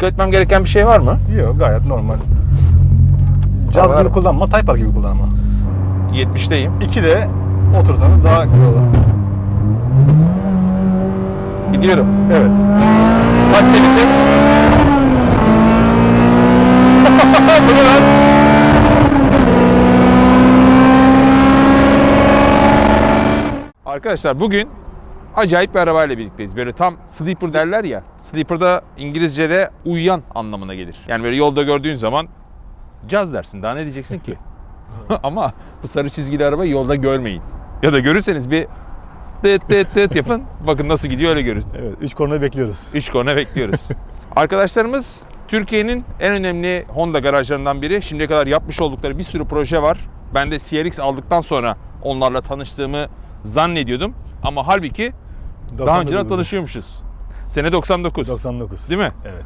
Dikkat etmem gereken bir şey var mı? Yok gayet normal. Caz Var. gibi kullanma, Type R gibi kullanma. 70'teyim. İki de otursanız daha güzel olur. Gidiyorum. Evet. Kaç çekeceğiz? Bu ne lan? Arkadaşlar bugün acayip bir arabayla birlikteyiz. Böyle tam sleeper derler ya. Sleeper'da İngilizce'de uyuyan anlamına gelir. Yani böyle yolda gördüğün zaman caz dersin. Daha ne diyeceksin ki? Ama bu sarı çizgili arabayı yolda görmeyin. Ya da görürseniz bir tıt tıt tıt yapın. Bakın nasıl gidiyor öyle görün. Evet, üç kornayı bekliyoruz. 3 korna bekliyoruz. Arkadaşlarımız Türkiye'nin en önemli Honda garajlarından biri. Şimdiye kadar yapmış oldukları bir sürü proje var. Ben de CRX aldıktan sonra onlarla tanıştığımı zannediyordum. Ama halbuki daha önceden 99. tanışıyormuşuz. Sene 99. 99. Değil mi? Evet.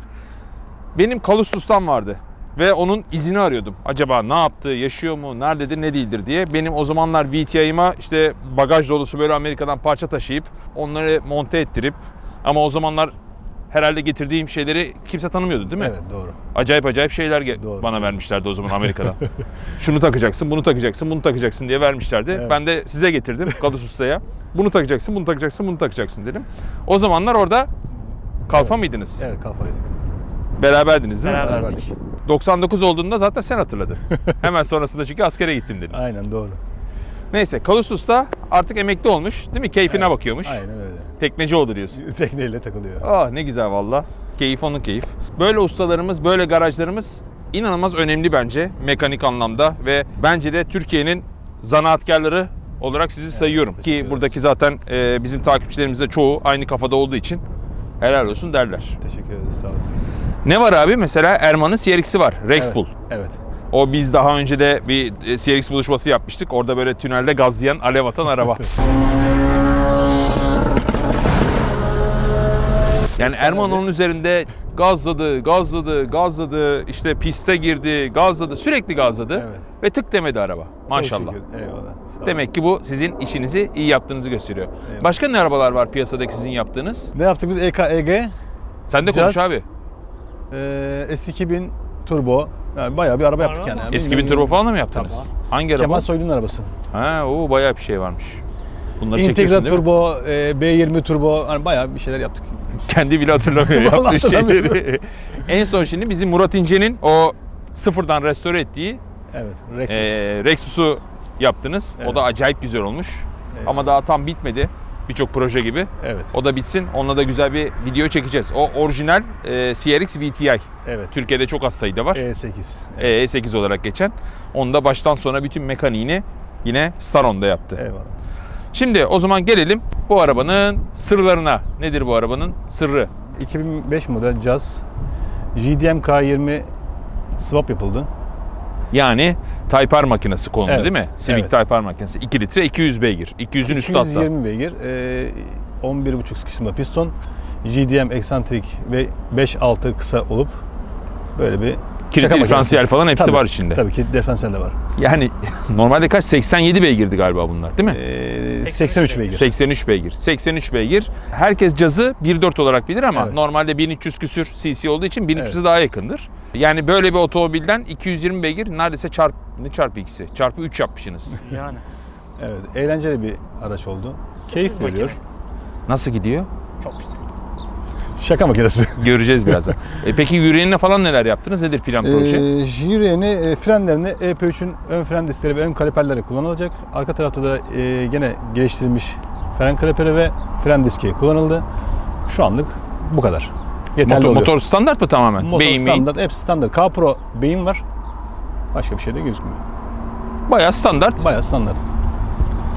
Benim Kalus ustam vardı. Ve onun izini arıyordum. Acaba ne yaptı, yaşıyor mu, nerededir, ne değildir diye. Benim o zamanlar VTI'ıma işte bagaj dolusu böyle Amerika'dan parça taşıyıp onları monte ettirip ama o zamanlar herhalde getirdiğim şeyleri kimse tanımıyordu değil mi? Evet, doğru. Acayip acayip şeyler Doğru. bana vermişlerdi o zaman Amerika'dan. Şunu takacaksın, bunu takacaksın, bunu takacaksın diye vermişlerdi. Evet. Ben de size getirdim Kalus Usta'ya. Bunu takacaksın, bunu takacaksın, bunu takacaksın dedim. O zamanlar orada kalfa mıydınız? Evet, kafaydık. Beraberdiniz değil mi? Beraberdik. 99 olduğunda zaten sen hatırladın. Hemen sonrasında çünkü askere gittim dedin. Aynen doğru. Neyse Kalus Usta artık emekli olmuş değil mi? Keyfine Evet, bakıyormuş. Aynen öyle. Tekneci oldu diyorsun. Tekneyle takılıyor. Ah ne güzel valla. Keyif onun keyif. Böyle ustalarımız, böyle garajlarımız inanılmaz önemli bence mekanik anlamda ve bence de Türkiye'nin zanaatkarları olarak sizi sayıyorum. teşekkür Ki buradaki zaten e, bizim takipçilerimizde çoğu aynı kafada olduğu için helal olsun derler. Teşekkür ederiz, sağ olasın. Ne var abi? Mesela Erman'ın CRX'i var. Rexpool. Evet. evet. O biz daha önce de bir e, CRX buluşması yapmıştık. Orada böyle tünelde gazlayan, alev atan araba. Yani Erman onun üzerinde gazladı, gazladı, gazladı, işte piste girdi, gazladı, sürekli gazladı Evet. ve tık demedi araba. Maşallah. Çok şükür, Eyvallah. Sağ ol. Demek ki bu sizin işinizi iyi yaptığınızı gösteriyor. Eyvallah. Başka ne arabalar var piyasadaki sizin yaptığınız? Ne yaptık biz? EK, EG, Sen de konuş abi. e, S2000 Turbo. Yani bayağı bir araba yaptık yani. Eski bir turbo falan da mı yaptınız? Tamam. Hangi araba? Kemal Soylu'nun arabası. Ha, o bayağı bir şey varmış. Bunları çekiyorsun Integra değil mi? Turbo, e, B20 Turbo. Hani bayağı bir şeyler yaptık. Kendi bile hatırlamıyor yaptığı hatırlamıyorum. şeyleri. en son şimdi bizim Murat İnce'nin o sıfırdan restore ettiği Evet. Rexus. e, Rexus'u yaptınız. O Evet. da acayip güzel olmuş. Eyvallah. Ama daha tam bitmedi. Birçok proje gibi. Evet. O da bitsin. Onunla da güzel bir video çekeceğiz. O orijinal e, CRX VTI. Evet. Türkiye'de çok az sayıda var. E8. E, E8 olarak geçen. Onu da baştan sona bütün mekaniğini yine Staron'da yaptı. Eyvallah. Şimdi o zaman gelelim bu arabanın sırlarına. Nedir bu arabanın sırrı? 2005 model Jazz. GDM K20 swap yapıldı. Yani Type R makinesi konulu Evet, değil mi? Civic evet. Type R makinesi. 2 litre 200 beygir. 200'ün üstü hatta. 220 beygir. E, 11.5 sıkıştırma piston. GDM eksantrik ve 5-6 kısa olup böyle bir Kilitli diferansiyel falan hepsi Tabii, var içinde. Tabii ki diferansiyel de var. Yani normalde kaç? 87 beygirdi galiba bunlar değil mi? E, 83 beygir. 83 beygir. 83 beygir. Herkes cazı 1.4 olarak bilir ama Evet. normalde 1300 küsür cc olduğu için 1300'e Evet. daha yakındır. Yani böyle bir otomobilden 220 beygir neredeyse çarp ne çarpı ikisi? Çarpı 3 yapmışsınız. Yani. Evet, eğlenceli bir araç oldu. Keyif Makine. veriyor. Nasıl gidiyor? Çok güzel. Şaka makinesi. Göreceğiz birazdan. E peki yürüyenine falan neler yaptınız? Nedir plan proje? Ee, Jire'ni, e, frenlerini EP3'ün ön fren diskleri ve ön kaliperleri kullanılacak. Arka tarafta da e, gene geliştirilmiş fren kaliperi ve fren diski kullanıldı. Şu anlık bu kadar. Yeterli motor, oluyor. motor standart mı tamamen? Motor beyin beyin. standart, hepsi standart. K-Pro beyin var. Başka bir şey de gözükmüyor. Bayağı standart. Bayağı standart.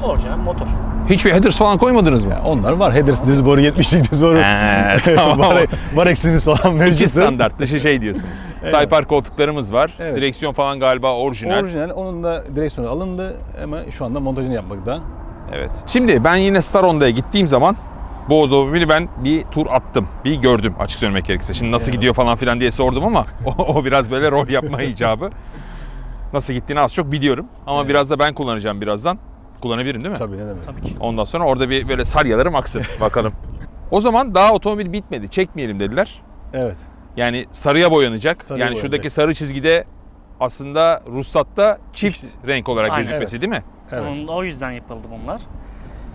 Orijinal motor. Hiçbir headers falan koymadınız mı? Yani onlar var. Headers düz boru, 70'lik düz boru. He, tamam. var, var eksimiz falan mevcut. İçi standart, dışı şey diyorsunuz. Evet. Type R koltuklarımız var. Evet. Direksiyon falan galiba orijinal. Orijinal. Onun da direksiyonu alındı ama şu anda montajını yapmakta. Evet. Şimdi ben yine Star Honda'ya gittiğim zaman bu otomobili ben bir tur attım. Bir gördüm açık söylemek gerekirse. Şimdi nasıl Evet. gidiyor falan filan diye sordum ama o, o biraz böyle rol yapma icabı. Nasıl gittiğini az çok biliyorum. Ama Evet. biraz da ben kullanacağım birazdan. Kullanabilirim değil mi? Tabii ne demek. Tabii ki. Ondan sonra orada bir böyle salyalarım aksın bakalım. o zaman daha otomobil bitmedi. Çekmeyelim dediler. Evet. Yani sarıya boyanacak. Sarıya yani boyanacak. şuradaki sarı çizgide aslında ruhsatta çift renk olarak Aynen. gözükmesi değil mi? Evet. Onun- o yüzden yapıldı bunlar.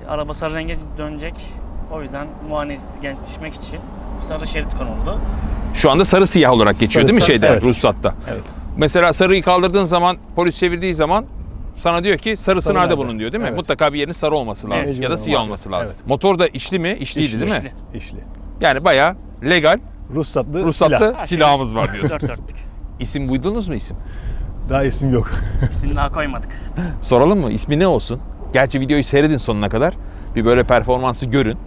Araba sarı renge dönecek. O yüzden muayene geçmek için sarı şerit konuldu. Şu anda sarı siyah olarak geçiyor Sarı, değil mi sarı, şeyde evet. ruhsatta? Evet. Mesela sarıyı kaldırdığın zaman polis çevirdiği zaman sana diyor ki sarısı Sarı nerede bunun diyor değil mi? Evet. Mutlaka bir yerin sarı olması lazım Mecbur ya da siyah olması. olması lazım. Evet. Motor da işli mi? İşliydi İşli, değil mi? işli. İşli. Yani bayağı legal, Ruhsatlı, ruhsatlı silah. silahımız var Dört diyorsunuz. dörtlük. İsim buydunuz mu isim? Daha isim yok. İsim daha koymadık. Soralım mı? İsmi ne olsun? Gerçi videoyu seyredin sonuna kadar. Bir böyle performansı görün.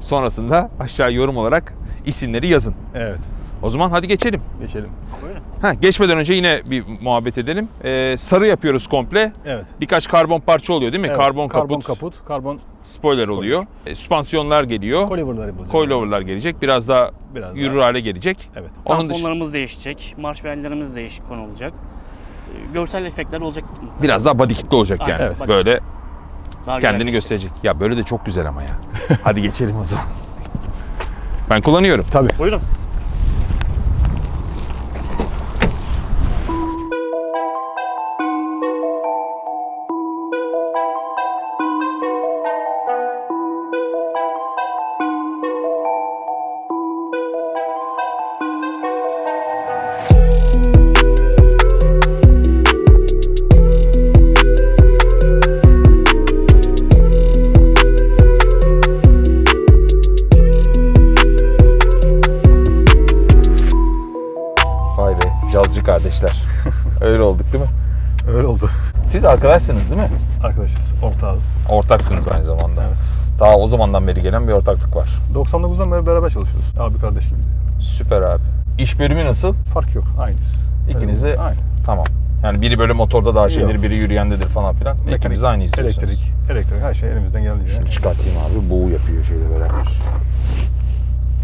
Sonrasında aşağı yorum olarak isimleri yazın. evet. O zaman hadi geçelim. Geçelim. Ha, geçmeden önce yine bir muhabbet edelim. Ee, sarı yapıyoruz komple. Evet. Birkaç karbon parça oluyor değil mi? Evet, Karbon, karbon kaput, kaput, karbon spoiler, oluyor. E, süspansiyonlar geliyor. coilover'ları yapılacak. Coilover'lar gelecek. Biraz daha Biraz yürür daha. hale gelecek. Evet. Onun dışı- Tamponlarımız değişecek. Marş bellerimiz değişik konulacak. E, Görsel efektler olacak. biraz daha body kitli olacak Aynen, yani. evet. Böyle Daha kendini gösterecek. gösterecek. Ya böyle de çok güzel ama ya. hadi geçelim o zaman. Ben kullanıyorum. Tabii. Buyurun. Siz arkadaşsınız değil mi? Arkadaşız. Ortağız. Ortaksınız aynı zamanda. Evet. Daha o zamandan beri gelen bir ortaklık var. 99'dan beri beraber çalışıyoruz. Abi kardeş gibi. Süper abi. İş bölümü nasıl? Fark yok. Aynıyız. İkiniz de Aynı. tamam. Yani biri böyle motorda daha şeydir, Yok. biri yürüyendedir falan filan. İkimiz aynıyız diyorsunuz. Elektrik, elektrik her şey elimizden geldiğince. Şunu çıkartayım abi. Boğu yapıyor şeyle beraber.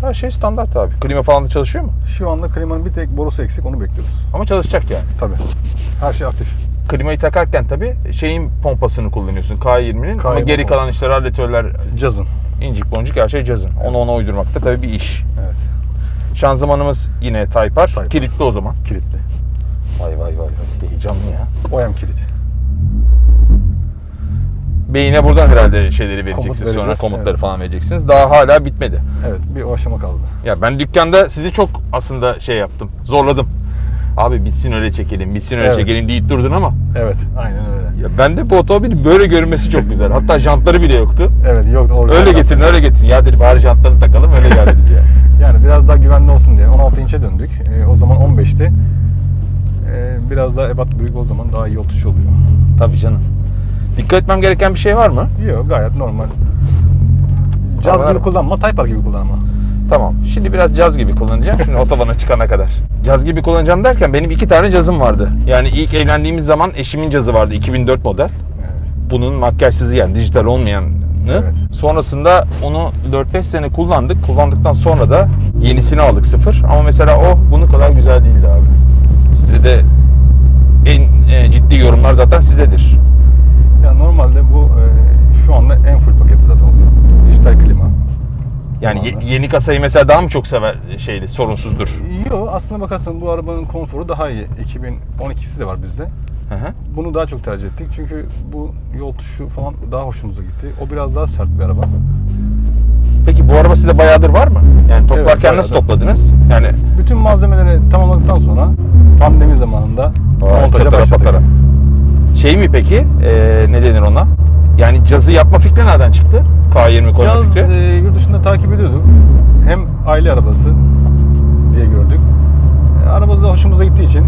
Her şey standart abi. Klima falan da çalışıyor mu? Şu anda klimanın bir tek borusu eksik onu bekliyoruz. Ama çalışacak yani. Tabii. Her şey aktif. Klimayı takarken tabii şeyin pompasını kullanıyorsun K20'nin ama K20 geri pompa. kalan işler halletörler Cazın. incik boncuk her şey cazın. Onu ona uydurmakta tabii bir iş. Evet. Şanzımanımız yine Taypar. Taypar. Kilitli o zaman. Kilitli. Vay vay vay. Heyecanlı ya. Oyam kilit. Beyine buradan herhalde şeyleri vereceksiniz sonra vereceğiz, komutları evet. falan vereceksiniz. Daha hala bitmedi. Evet bir o aşama kaldı. Ya ben dükkanda sizi çok aslında şey yaptım. Zorladım. Abi bitsin öyle çekelim, bitsin öyle Evet. çekelim deyip durdun ama Evet aynen öyle. ya ben de bu otomobil böyle görünmesi çok güzel. Hatta jantları bile yoktu. Evet yok Öyle getirin, öyle getirin. Ya dedi bari jantlarını takalım öyle geldiniz ya. Yani biraz daha güvenli olsun diye 16 inçe döndük. Ee, o zaman 15'ti. Ee, biraz daha ebat büyük o zaman daha iyi tutuşu oluyor. Tabii canım. Dikkat etmem gereken bir şey var mı? Yok gayet normal. Caz gibi kullanma, Taypar gibi kullanma. Tamam. Şimdi biraz caz gibi kullanacağım. Şimdi otobana çıkana kadar. Caz gibi kullanacağım derken benim iki tane cazım vardı. Yani ilk evlendiğimiz zaman eşimin cazı vardı. 2004 model. Bunun makyajsızı yani dijital olmayanı. Evet. Sonrasında onu 4-5 sene kullandık. Kullandıktan sonra da yenisini aldık sıfır. Ama mesela o bunun kadar güzel değildi abi. Size de en e, ciddi yorumlar zaten sizedir. Ya normalde bu e, şu anda en full paketi zaten. Yani ye- yeni kasayı mesela daha mı çok sever şeyli sorunsuzdur? Yok aslında bakarsan bu arabanın konforu daha iyi. 2012'si de var bizde. Hı hı. Bunu daha çok tercih ettik çünkü bu yol tutuşu falan daha hoşumuza gitti. O biraz daha sert bir araba. Peki bu araba size bayağıdır var mı? Yani toplarken Evet, nasıl bayağıdır. topladınız? Yani Bütün malzemeleri tamamladıktan sonra pandemi zamanında montaja çatara başladık. patara. Şey mi peki? Ee, ne denir ona? Yani cazı yapma fikri nereden çıktı? K20 koyma Caz fikri. e, yurt dışında takip ediyorduk. Hem aile arabası diye gördük. E, arabası da hoşumuza gittiği için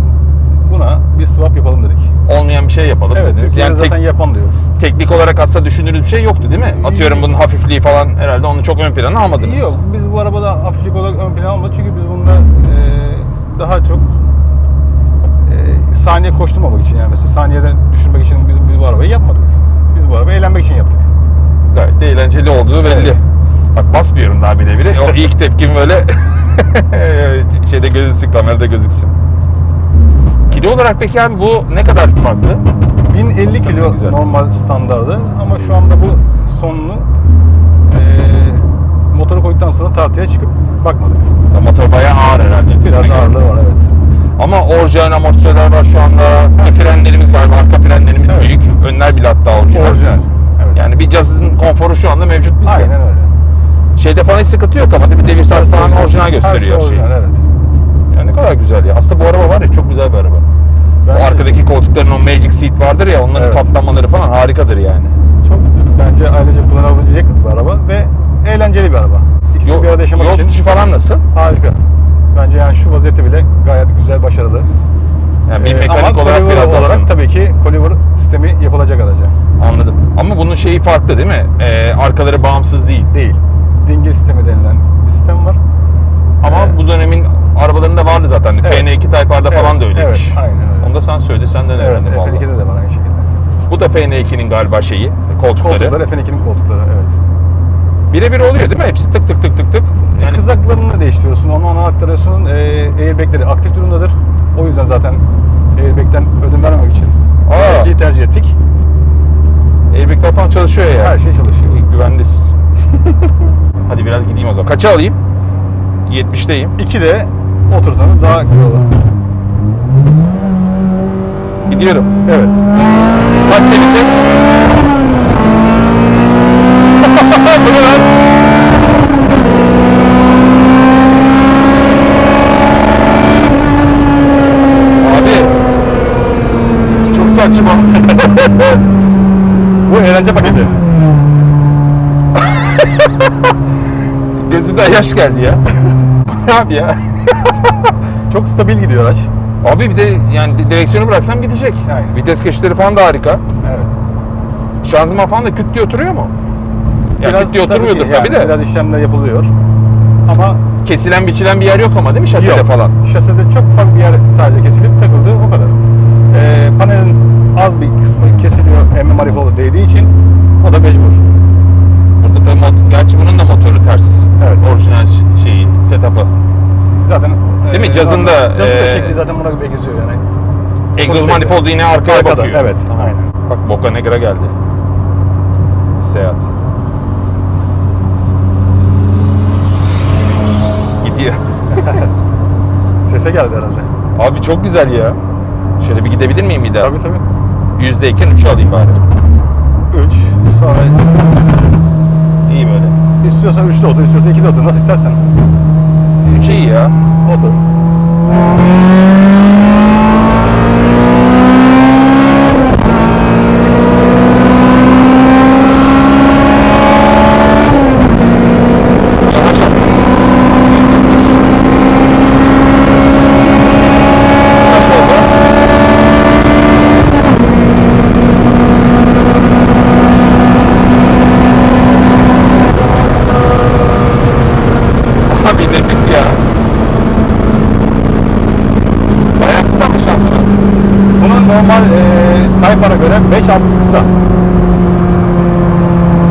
buna bir swap yapalım dedik. Olmayan bir şey yapalım Evet, dediniz. Türkiye'de Yani tek- zaten yapan da yok. teknik olarak aslında düşündüğünüz bir şey yoktu değil mi? Atıyorum bunun hafifliği falan herhalde onu çok ön plana almadınız. Yok, biz bu arabada hafiflik olarak ön plana almadık çünkü biz bunda e, daha çok e, saniye koşturmamak için yani mesela saniyeden düşürmek için biz, biz bu arabayı yapmadık. Biz bu arabayı eğlenmek için yaptık. Gayet de eğlenceli olduğu belli. Evet. Bak basmıyorum daha bile bile. O ilk tepkim böyle şeyde gözüksün, kamerada gözüksün. Kilo olarak peki abi bu ne kadar farklı? 1050 Sanırım kilo güzel. normal standardı ama şu anda bu sonunu e, motoru koyduktan sonra tartıya çıkıp bakmadık. Motor bayağı ağır herhalde. Biraz ağırlığı var evet. Ama orijinal amortisörler var şu anda. Frenlerimiz galiba arka frenlerimiz Evet. büyük. Önler bile hatta orijinal. Orijinal. Yani bir cazın konforu şu anda mevcut bizde. Aynen öyle. Şeyde falan hiç sıkıntı yok ama mi? Devir saat falan orijinal gösteriyor Her şey şeyi. orijinal evet. Ya ne kadar güzel ya. Aslında bu araba var ya çok güzel bir araba. Ben o arkadaki koltukların o Magic Seat vardır ya onların Evet. patlamaları falan harikadır yani. Çok bence ailece kullanabilecek bir araba ve eğlenceli bir araba. İkisini Yol, bir arada yaşamak yol için tutuşu falan nasıl? harika. Bence yani şu vaziyette bile gayet güzel, başarılı. Yani bir Ee, mekanik ama olarak biraz olarak aslında. tabii ki Coliver sistemi yapılacak araca. Anladım. Ama bunun şeyi farklı değil mi? Ee, arkaları bağımsız değil. Değil. Dingil sistemi denilen bir sistem var. Ama Evet. bu dönemin arabalarında vardı zaten. Evet. FN2 Type R'da falan Evet, da öyleymiş. evet, aynen öyle. Onu da sen söyle, senden Evet, öğrendim valla. F2'de de var aynı şekilde. Bu da FN2'nin galiba şeyi, koltukları. Koltuklar F2'nin koltukları evet. Birebir oluyor değil mi? Hepsi tık tık tık tık tık. Yani kızaklarını değiştiriyorsun, onu ona aktarıyorsun. E, airbagleri aktif durumdadır. O yüzden zaten airbag'den ödün vermemek için Aa. tercih ettik. Airbag'ler falan çalışıyor ya. Her şey çalışıyor. Güvendesin. Hadi biraz gideyim o zaman. Kaça alayım? 70'teyim. İki de otursanız daha güzel olur. Gidiyorum. Evet. Kaç çekeceğiz? Bu ne lan? Abi. Çok saçma. Bu eğlence paketi. Gözünden yaş geldi ya. Abi ya. Çok stabil gidiyor araç. Abi bir de yani direksiyonu bıraksam gidecek. Aynen. Vites geçişleri falan da harika. Evet. Şanzıman falan da küt diye oturuyor mu? Ya küt diye tabii oturmuyordur ki, tabii yani de. Biraz işlemler yapılıyor. Ama Kesilen biçilen bir yer yok ama değil mi şaside yok. falan? Şaside çok ufak bir yer sadece kesilip takıldı o kadar. Ee, panelin az bir kısmı kesiliyor emme manifoldu değdiği için o da mecbur. Burada da mot gerçi bunun da motoru ters. Evet. Orijinal şeyi, setup'ı. Zaten Değil mi? Cazın da, Cazın da e, şekli zaten buna benziyor yani. Egzoz manifoldu yine arkaya Arkada, bakıyor. evet, aynen. Bak Boca Negra geldi. Seat. Gidiyor. Sese geldi herhalde. Abi çok güzel ya. Şöyle bir gidebilir miyim bir daha? Tabii tabii. Yüzdeyken 3'ü alayım bari. 3 sonra İyi böyle. istiyorsan 3'te otur, istiyorsan 2'de otur. Nasıl istersen. 3 iyi ya. Otur. Yavaş al. Kaç oldu? Abi nefis ya. Bayağı kısa mı şansına? Bunun normal e, Type-R'a göre 5-6'sı kısa.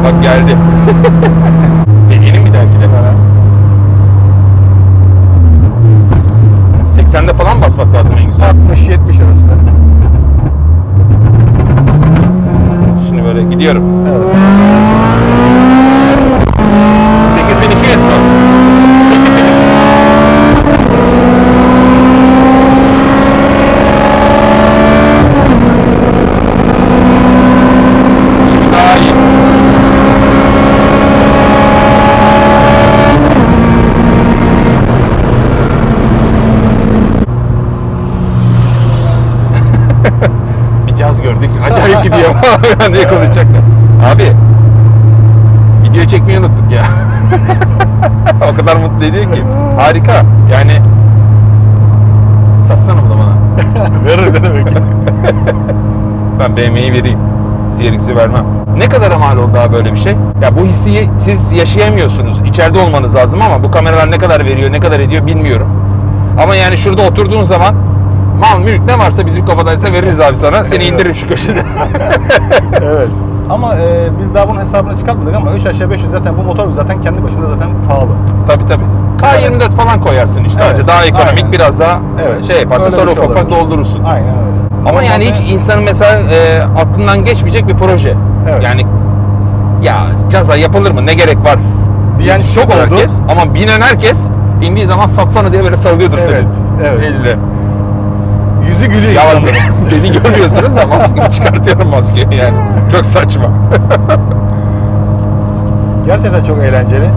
Bak geldi. Deneyelim bir dahaki de. 80'de falan basmak lazım en güzel. 60-70 arasında. Şimdi böyle gidiyorum. Evet. 8200 mü? 8800. Şimdi daha iyi. Bir caz gördük. Acayip gidiyor. Ben diye konuşacaklar. Abi Video çekmeyi unuttuk ya. o kadar mutlu ediyor ki. Harika. Yani satsana bunu bana. Verir ne demek. Ben BMW'yi vereyim. CRX'i vermem. Ne kadar mal oldu daha böyle bir şey? Ya bu hissi siz yaşayamıyorsunuz. İçeride olmanız lazım ama bu kameralar ne kadar veriyor, ne kadar ediyor bilmiyorum. Ama yani şurada oturduğun zaman mal mülk ne varsa bizim kafadaysa veririz abi sana. Seni indiririm şu köşede. evet. Ama e, biz daha bunun hesabını çıkartmadık ama 3 aşağı 500 zaten bu motor zaten kendi başına zaten pahalı. tabii tabii. K24 falan koyarsın işte. Evet, daha ekonomik aynen. biraz daha Evet. şey yaparsın Öyle sonra şey ufak ufak olabilir. doldurursun. Aynen öyle. Ama yani hiç insanın mesela e, aklından geçmeyecek bir proje. Evet. Yani ya caza yapılır mı ne gerek var Diyen çok çok oldu. herkes ama binen herkes indiği zaman satsana diye böyle sarılıyordur Evet, seni. evet. Elle. Yüzü gülüyor. Ya beni, beni görmüyorsunuz da maskemi çıkartıyorum maskeyi yani. Çok saçma. Gerçekten çok eğlenceli.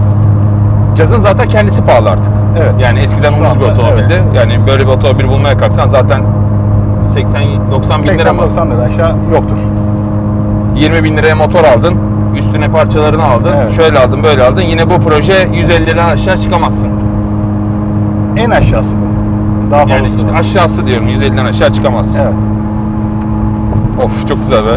Cazın zaten kendisi pahalı artık. Evet. Yani eskiden Şu ucuz bir otomobildi. evet. Yani böyle bir otomobil bulmaya kalksan zaten 80-90 bin lira mı? 80-90 lira aşağı yoktur. 20 bin liraya motor aldın. Üstüne parçalarını aldın. Evet. Şöyle aldın böyle aldın. Yine bu proje 150 liradan aşağı çıkamazsın. En aşağısı bu. Daha Yani işte aşağısı diyorum 150'den aşağı çıkamazsın. Evet. Of çok güzel be.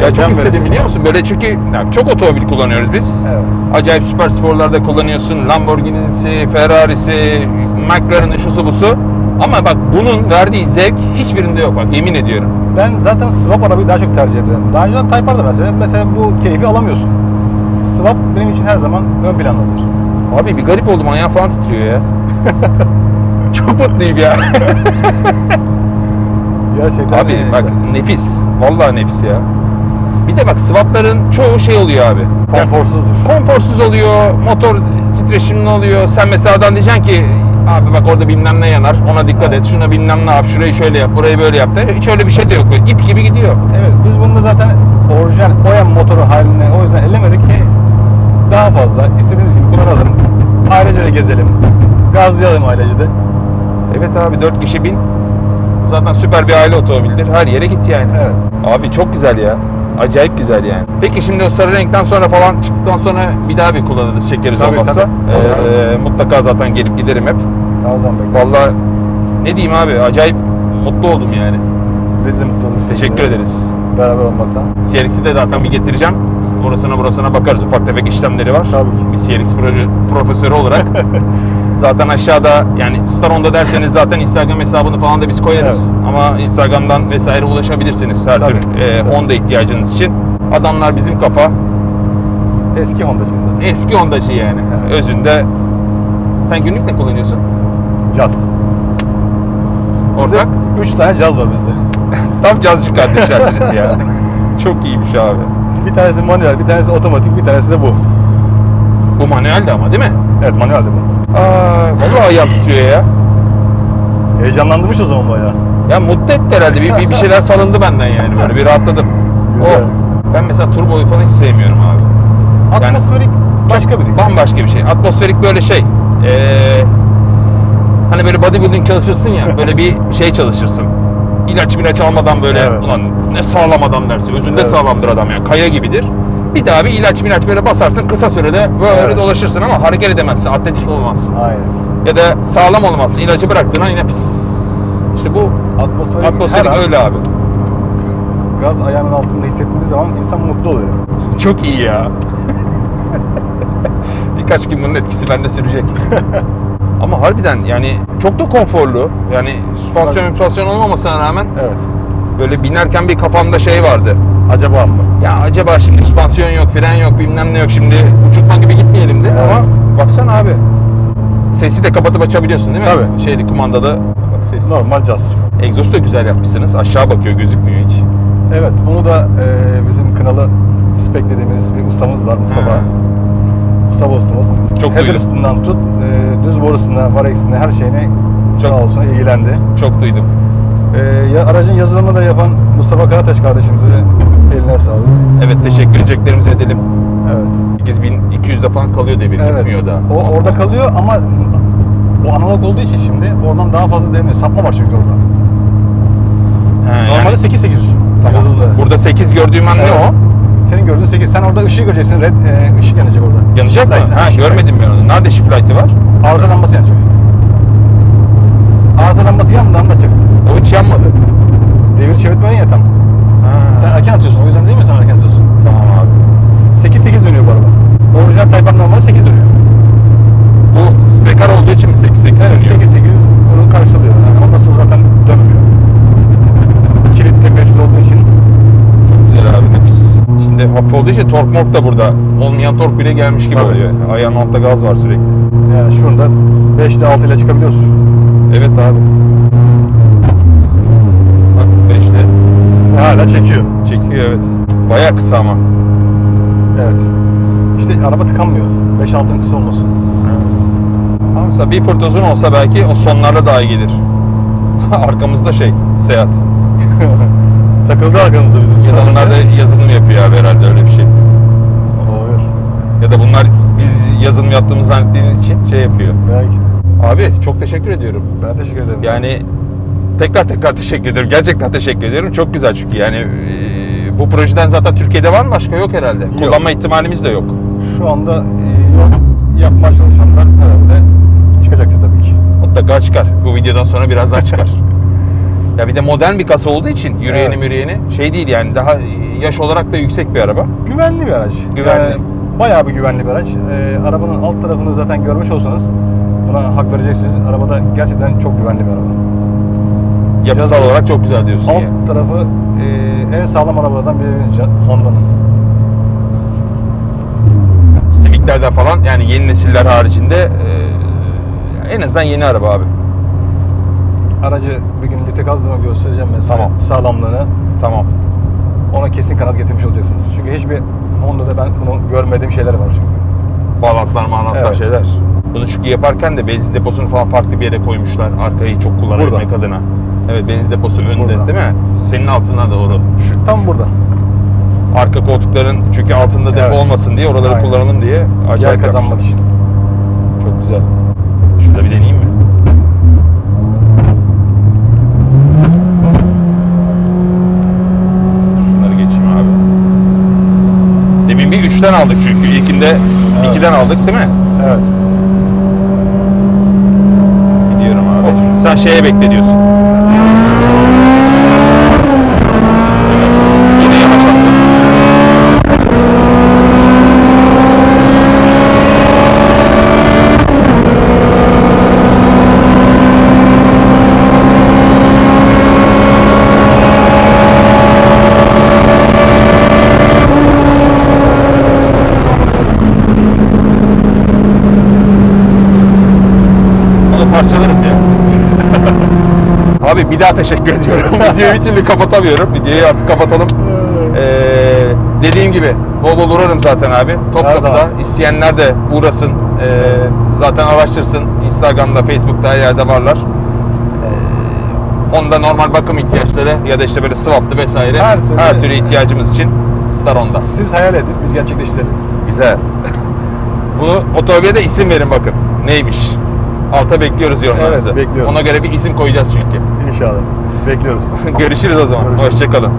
Ya çok istedim biliyor musun? Böyle çünkü ya çok otomobil kullanıyoruz biz. Evet. Acayip süper sporlarda kullanıyorsun. Lamborghini'si, Ferrari'si, McLaren'ı şusu busu. Ama bak bunun verdiği zevk hiçbirinde yok bak yemin ediyorum. Ben zaten swap arabayı daha çok tercih ederim. Daha önce Type R'da mesela, mesela bu keyfi alamıyorsun. Swap benim için her zaman ön plandadır. Abi bir garip oldum ayağım falan titriyor ya. çok mutluyum ya. Gerçekten Abi bak güzel. nefis. Vallahi nefis ya. Bir de bak swapların çoğu şey oluyor abi. Yani konforsuzdur. konforsuz oluyor, motor titreşimli oluyor. Sen mesela adam diyeceksin ki abi bak orada bilmem ne yanar, ona dikkat Evet. et, şuna bilmem ne yap, şurayı şöyle yap, burayı böyle yap de. Hiç öyle bir şey de yok. İp gibi gidiyor. Evet biz bunu zaten orijinal Oyan motoru haline o yüzden ellemedik ki daha fazla istediğimiz gibi kullanalım. Ailece de gezelim. Gazlayalım ailece de. Evet abi dört kişi bin. Zaten süper bir aile otomobildir. Her yere git yani. Evet. Abi çok güzel ya. Acayip güzel yani. Peki şimdi o sarı renkten sonra falan çıktıktan sonra bir daha bir kullanırız çekeriz Tabii, olmazsa. tabii. Ee, mutlaka zaten gelip giderim hep. Zaman bekleriz. Vallahi ne diyeyim abi acayip mutlu oldum yani. Biz de mutlu oluruz. Teşekkür ederiz. Beraber olmaktan. CRX'i de zaten bir getireceğim. Orasına burasına bakarız. Ufak tefek işlemleri var. Tabii ki. Bir CRX proje, profesörü olarak. zaten aşağıda yani Staron'da derseniz zaten Instagram hesabını falan da biz koyarız. Ama Instagram'dan vesaire ulaşabilirsiniz her Tabii, tür e, tabii. Honda ihtiyacınız için. Adamlar bizim kafa. Eski Honda'cıyız zaten. Eski Honda'cı yani. Evet. Özünde. Sen günlük ne kullanıyorsun? Caz. Ortak. 3 tane caz var bizde. Tam cazcı kardeşlersiniz ya. Çok iyiymiş abi. Bir tanesi manuel, bir tanesi otomatik, bir tanesi de bu. Bu manuel de ama değil mi? Evet manuel de bu. Aa, vallahi ayağım titriyor ya. Heyecanlandırmış o zaman bayağı. Ya mutlu etti herhalde. Bir, bir, bir şeyler salındı benden yani böyle. Bir rahatladım. Güzel. Oh. Ben mesela turboyu falan hiç sevmiyorum abi. Yani- Atmosferik başka biri. Bambaşka bir şey. Atmosferik böyle şey. Ee, hani böyle bodybuilding çalışırsın ya. Böyle bir şey çalışırsın. İlaç milaç almadan böyle Evet. ulan ne sağlam adam dersin. Özünde Evet. sağlamdır adam yani. Kaya gibidir. Bir daha bir ilaç milaç böyle basarsın kısa sürede böyle Evet. dolaşırsın ama hareket edemezsin. Atletik olmazsın. Aynen. Ya da sağlam olmazsın. İlacı bıraktığın an yine pis. İşte bu Atmosferik, atmosferik öyle abi. Gaz ayağının altında hissettiğimiz zaman insan mutlu oluyor. Çok iyi ya. Birkaç gün bunun etkisi bende sürecek. Ama harbiden yani çok da konforlu. Yani süspansiyon Tabii. müspansiyon olmamasına rağmen Evet. böyle binerken bir kafamda şey vardı. Acaba mı? Ya acaba şimdi süspansiyon yok, fren yok, bilmem ne yok. Şimdi uçurtma gibi gitmeyelim de Evet. ama baksana abi. Sesi de kapatıp açabiliyorsun değil mi? Tabii. Şeydi kumandalı. Bak sessiz. Normal caz. Egzozu da güzel yapmışsınız. Aşağı bakıyor, gözükmüyor hiç. Evet, onu da e, bizim kanalı speklediğimiz bir ustamız var Mustafa. Ha. Mustafa ustamız. Çok Header duydum. üstünden tut, e, düz borusuna, vareksine her şeyine Çok- sağ olsun ilgilendi. Çok duydum. E, ya, aracın yazılımını da yapan Mustafa Karataş sağlık. Evet teşekkür edeceklerimizi edelim. Evet. 8200'de falan kalıyor devir Evet. gitmiyor da. O orada kalıyor ama o analog olduğu için şimdi oradan daha fazla demiyor. Sapma var çünkü orada. He, Normalde yani, 8 8 tamam. yazılımda. Burada 8 gördüğüm an ne o? Senin gördüğün 8. Sen orada ışığı göreceksin. Red e, ışık yanacak orada. Yanacak mı? Light, Ha light. görmedim ben onu. Nerede shift light'ı var? Arıza lambası yanacak. Arıza lambası yanında anlatacaksın. O hiç yanmadı. Devir çevirtmedin ya tam. Ha. Sen erken atıyorsun. O yüzden değil mi sen erken atıyorsun? Tamam abi. 8-8 dönüyor bu araba. Orijinal Type R normalde 8 dönüyor. Bu spekar olduğu için mi 8 8 Evet sürüyor? 8-8 bunu karşılıyor. Yani ondan sonra zaten dönmüyor. Kilit de mevcut olduğu için. Güzel abi nefis. Şimdi hafif olduğu için tork mork da burada. Olmayan tork bile gelmiş gibi Tabii. oluyor. Ayağın altta gaz var sürekli. Yani şurada 5 ile 6 ile çıkabiliyorsun. Evet abi. Bak 5'te Ve hala çekiyor. çekiyor evet. Bayağı kısa ama. Evet. İşte araba tıkanmıyor. 5-6'ın kısa olması. Evet. Ama Mesela bir fırt uzun olsa belki o sonlarla daha iyi gelir. Arkamızda şey, Seat. Takıldı arkamızda bizim. Ya da bunlar da yazılım yapıyor abi herhalde öyle bir şey. Olabilir. Ya da bunlar biz yazılım yaptığımızı zannettiğimiz için şey yapıyor. Belki. Abi çok teşekkür ediyorum. Ben teşekkür ederim. Yani tekrar tekrar teşekkür ediyorum. Gerçekten teşekkür ediyorum. Çok güzel çünkü yani e, bu projeden zaten Türkiye'de var mı başka yok herhalde. Yok. Kullanma ihtimalimiz de yok. Şu anda e, yapmaya çalışanlar herhalde çıkacaktır tabii ki. Mutlaka çıkar. Bu videodan sonra birazdan çıkar. ya bir de modern bir kasa olduğu için yürüyeni Evet. mürüyeni şey değil yani daha yaş olarak da yüksek bir araba. Güvenli bir araç. Güvenli. Yani bayağı bir güvenli bir araç. Ee, arabanın alt tarafını zaten görmüş olsanız buna hak vereceksiniz. Arabada gerçekten çok güvenli bir araba. Yapısal Cihazı- olarak çok güzel diyorsun Alt yani. tarafı e, en sağlam arabalardan biri Honda'nın. Civic'lerden falan yani yeni nesiller haricinde e, en azından yeni araba abi. Aracı bir gün lite kaldığında göstereceğim ben size Tamam. sağlamlığını. Tamam. Ona kesin kanat getirmiş olacaksınız. Çünkü hiçbir Honda'da ben bunu görmediğim şeyler var çünkü. Bağlantılar mağlantılar Evet. şeyler. Bunu çünkü yaparken de benzin deposunu falan farklı bir yere koymuşlar. Arkayı çok kullanabilmek Burada. adına. Evet benzin deposu önde Burada. değil mi? Senin altına doğru. Şu Tam burada. arka koltukların çünkü altında depo Evet. olmasın diye oraları Aynen. kullanalım diye Yer acayip kazanmak yapmışlar. için. Çok güzel. Şurada bir deneyeyim mi? Şunları geçeyim abi. Demin bir 3'ten aldık çünkü. İlkinde Evet. 2'den aldık değil mi? Evet. Gidiyorum abi. Otur. Sen şeye bekle diyorsun. Evet. Yine yavaş attım. Onu parçalarız ya. Abi bir daha teşekkür ediyorum. Videoyu bir türlü kapatamıyorum. Videoyu artık kapatalım. Ee, dediğim gibi bol bol uğrarım zaten abi. Topkapı'da zaman. isteyenler de uğrasın. Ee, zaten araştırsın. Instagram'da, Facebook'ta her yerde varlar. Ee, onda normal bakım ihtiyaçları ya da işte böyle swaplı vesaire Her her türlü- türlü, ihtiyacımız için Star Honda. Siz hayal edin, biz gerçekleştirelim. Güzel. Bunu otomobile de isim verin bakın. Neymiş? Alta bekliyoruz yorumlarınızı. Evet, bekliyoruz. Ona göre bir isim koyacağız çünkü. İnşallah. Bekliyoruz. Görüşürüz o zaman. Görüşürüz. Hoşçakalın.